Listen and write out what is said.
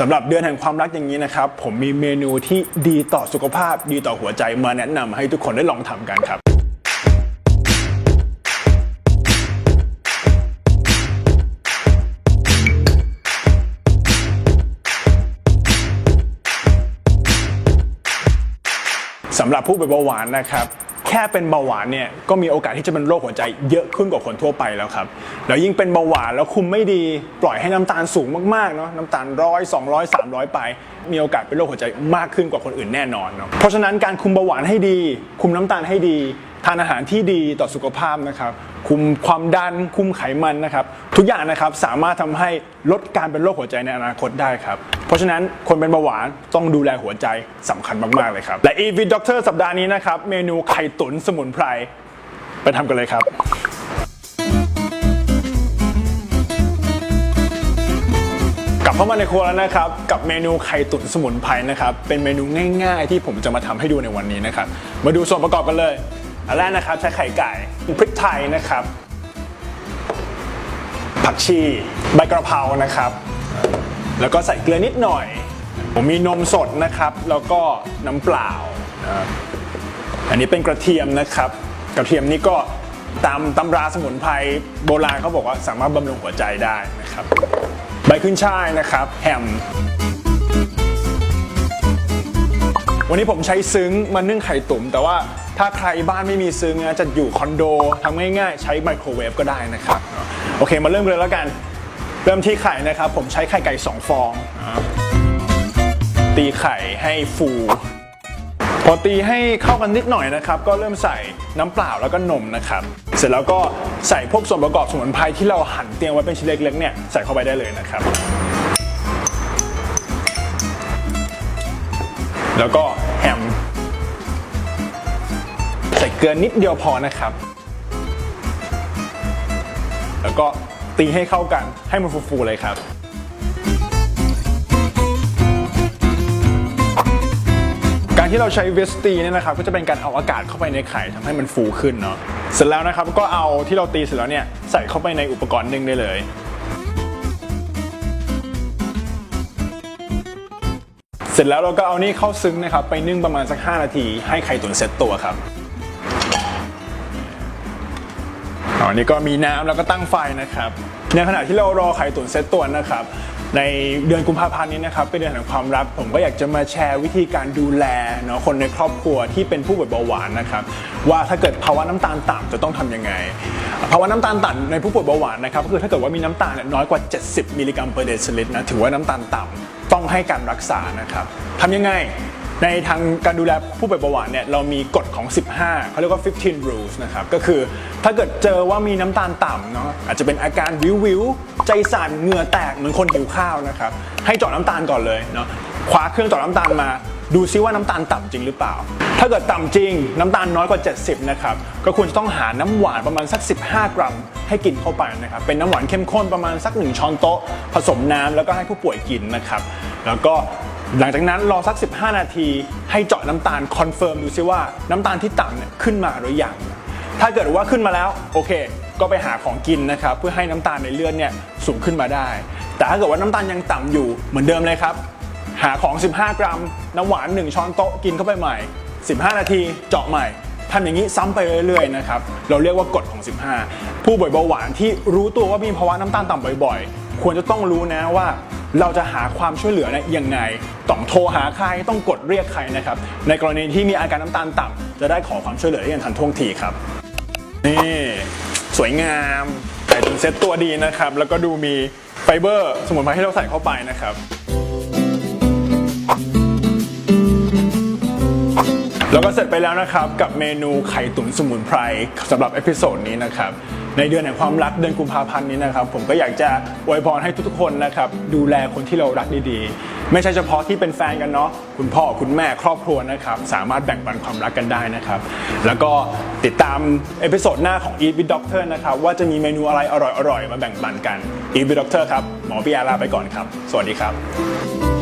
สำหรับเดือนแห่งความรักอย่างนี้นะครับ ผมมีเมนูที่ดีต่อสุขภาพดีต่อหัวใจมาแนะนำให้ทุกคนได้ลองทำกันครับ สำหรับผู้เป็นเบาหวานนะครับ แค่เป็นเบาหวานเนี่ยก็มีโอกาสที่จะเป็นโรคหัวใจเยอะขึ้นกว่าคนทั่วไปแล้วครับแล้วยิ่งเป็นเบาหวานแล้วคุมไม่ดีปล่อยให้น้ำตาลสูงมากๆเนาะน้ำตาลร้อยสองร้อยสามร้อยไป มีโอกาสเป็นโรคหัวใจมากขึ้นกว่าคนอื่นแน่นอนเนาะเพราะฉะนั้นการคุมเบาหวานให้ดี คุมน้ำตาลให้ดี ทานอาหารที่ดีต่อสุขภาพนะครับ คุมความดันคุมไขมันนะครับ ทุกอย่างนะครับสามารถทำให้ลดการเป็นโรคหัวใจในอนาคตได้ครับ เพราะฉะนั้นคนเป็นเบาหวานต้องดูแลหัวใจสำคัญมาก ๆ เลยครับ และ e v Doctor สัปดาห์นี้นะครับ เมนูไข่ตุ๋นสมุนไพรไปทำกันเลยครับกลับเข้ามาในครัวแล้วนะครับ กับเมนูไข่ตุ๋นสมุนไพรนะครับ เป็นเมนูง่าย ๆ ที่ผมจะมาทำให้ดูในวันนี้นะครับ มาดูส่วนประกอบกันเลย อันแรกนะครับใช้ไข่ไก่พริกไทยนะครับ ผักชีใบกระเพรานะครับ แล้วก็ใส่เกลือนิดหน่อย ผมมีนมสดนะครับ แล้วก็น้ำเปล่า อันนี้เป็นกระเทียมนะครับ กระเทียมนี่ก็ตามตำราสมุนไพรโบราณเขาบอกว่าสามารถบำรุงหัวใจได้นะครับ ใบขึ้นช่ายนะครับแฮม วันนี้ผมใช้ซึ้งมานึ่งไข่ตุ๋นแต่ว่าถ้าใครบ้านไม่มีซึ้งนะจะอยู่คอนโดทำง่ายๆ ใช้ไมโครเวฟก็ได้นะครับ โอเคมาเริ่มเลยแล้วกัน เริ่มที่ไข่นะครับ ผมใช้ไข่ไก่ 2 ฟอง ตีไข่ให้ฟู พอตีให้เข้ากันนิดหน่อยนะครับ ก็เริ่มใส่น้ำเปล่าแล้วก็นมนะครับ เสร็จแล้วก็ใส่พวกส่วนประกอบสมุนไพรที่เราหั่นเตรียมไว้เป็นชิ้นเล็กๆเนี่ยใส่เข้าไปได้เลยนะครับ แล้วก็แฮม ใส่เกลือนิดเดียวพอนะครับ แล้วก็ตีให้เข้ากันให้มันฟูๆเลยครับการที่เราใช้เวสตีเนี่ยนะครับก็จะเป็นการเอาอากาศเข้าไปในไข่ทำให้มันฟูขึ้นเนาะเสร็จแล้วนะครับก็เอาที่เราตีเสร็จแล้วเนี่ยใส่เข้าไปในอุปกรณ์นึ่งได้เลย เสร็จแล้วเราก็เอานี่เข้าซึ้งนะครับ ไปนึ่งประมาณสัก 5 นาที ให้ไข่ตุ๋นเซ็ตตัวครับอันนี้ก็มีน้ำแล้วก็ตั้งไฟนะครับในขณะที่เรารอไข่ตุ๋นเซตตัวนะครับในเดือนกุมภาพันธ์นี้นะครับเป็นเดือนแห่งความรักผมก็อยากจะมาแชร์วิธีการดูแลเนาะคนในครอบครัวที่เป็นผู้ป่วยเบาหวานนะครับว่าถ้าเกิดภาวะน้ำตาลต่ำจะต้องทำยังไง ภาวะน้ำตาลต่ำในผู้ป่วยเบาหวานนะครับก็คือถ้าเกิดว่ามีน้ำตาลเนี่ยน้อยกว่า 70 มิลลิกรัมเปอร์เดซิลิตรนะถือว่าน้ำตาลต่ำต้องให้การรักษานะครับทำยังไง ในทางการดูแลผู้ป่วยเบาหวานเนี่ยเรามีกฎของ 15 เขาเรียกว่า 15 rules นะครับ ก็คือถ้าเกิดเจอว่ามีน้ำตาลต่ำเนาะอาจจะเป็นอาการวิววิวใจสั่นเหงื่อแตกเหมือนคนหิวข้าวนะครับ ให้เจาะน้ำตาลก่อนเลยเนาะคว้าเครื่องเจาะน้ำตาลมา ดูซิว่าน้ำตาลต่ำจริงหรือเปล่า ถ้าเกิดต่ำจริง น้ำตาลน้อยกว่า 70 นะครับ ก็ควรจะต้องหาน้ำหวานประมาณสัก 15 กรัม ให้กินเข้าไปนะครับ เป็นน้ำหวานเข้มข้นประมาณสัก 1 ช้อนโต๊ะ ผสมน้ำแล้วก็ให้ผู้ป่วยกินนะครับ แล้วก็ หลังจากนั้นรอสัก 15 นาทีให้เจาะน้ำตาลคอนเฟิร์มดูซิว่าน้ำตาลที่ต่ำเนี่ยขึ้นมาหรือยัง ถ้าเกิดว่าขึ้นมาแล้วโอเค ก็ไปหาของกินนะครับเพื่อให้น้ำตาลในเลือดเนี่ยสูงขึ้นมาได้ แต่ถ้าเกิดว่าน้ำตาลยังต่ำอยู่เหมือนเดิมเลยครับ หาของ 15 กรัม น้ำหวาน 1 ช้อนโต๊ะกินเข้าไปใหม่ 15 นาทีเจาะใหม่ทำอย่างนี้ซ้ำไปเรื่อยๆนะครับเราเรียกว่ากฎของ 15 ผู้ป่วยเบาหวานที่รู้ตัวว่ามีภาวะน้ำตาลต่ำบ่อย ๆ ควรจะต้องรู้นะว่า เราจะหาความช่วยเหลือเนี่ยยังไงต้องโทรหาใครต้องกดเรียกใครนะครับ ในกรณีที่มีอาการน้ำตาลต่ำจะได้ขอความช่วยเหลือได้อย่างทันท่วงทีครับ นี่สวยงามใส่เป็นเซตตัวดีนะครับ แล้วก็ดูมีไฟเบอร์สมุนไพรที่เราใส่เข้าไปนะครับ แล้วก็เสร็จไปแล้วนะครับกับเมนูไข่ตุ๋นสมุนไพรสำหรับเอพิโซดนี้นะครับ ในเดือนแห่งความรักเดือนกุมภาพันธ์นี้นะครับผมก็อยากจะอวยพรให้ทุกๆคนนะครับดูแลคนที่เรารักดีๆ ไม่ใช่เฉพาะที่เป็นแฟนกันเนาะคุณพ่อคุณแม่ครอบครัวนะครับสามารถแบ่งปันความรักกันได้นะครับแล้วก็ติดตามเอพิโซดหน้าของ Eat with Doctor นะครับว่าจะมีเมนูอะไรอร่อยๆมาแบ่งปันกัน Eat with Doctor ครับหมอปิยาลาไปก่อนครับ สวัสดีครับ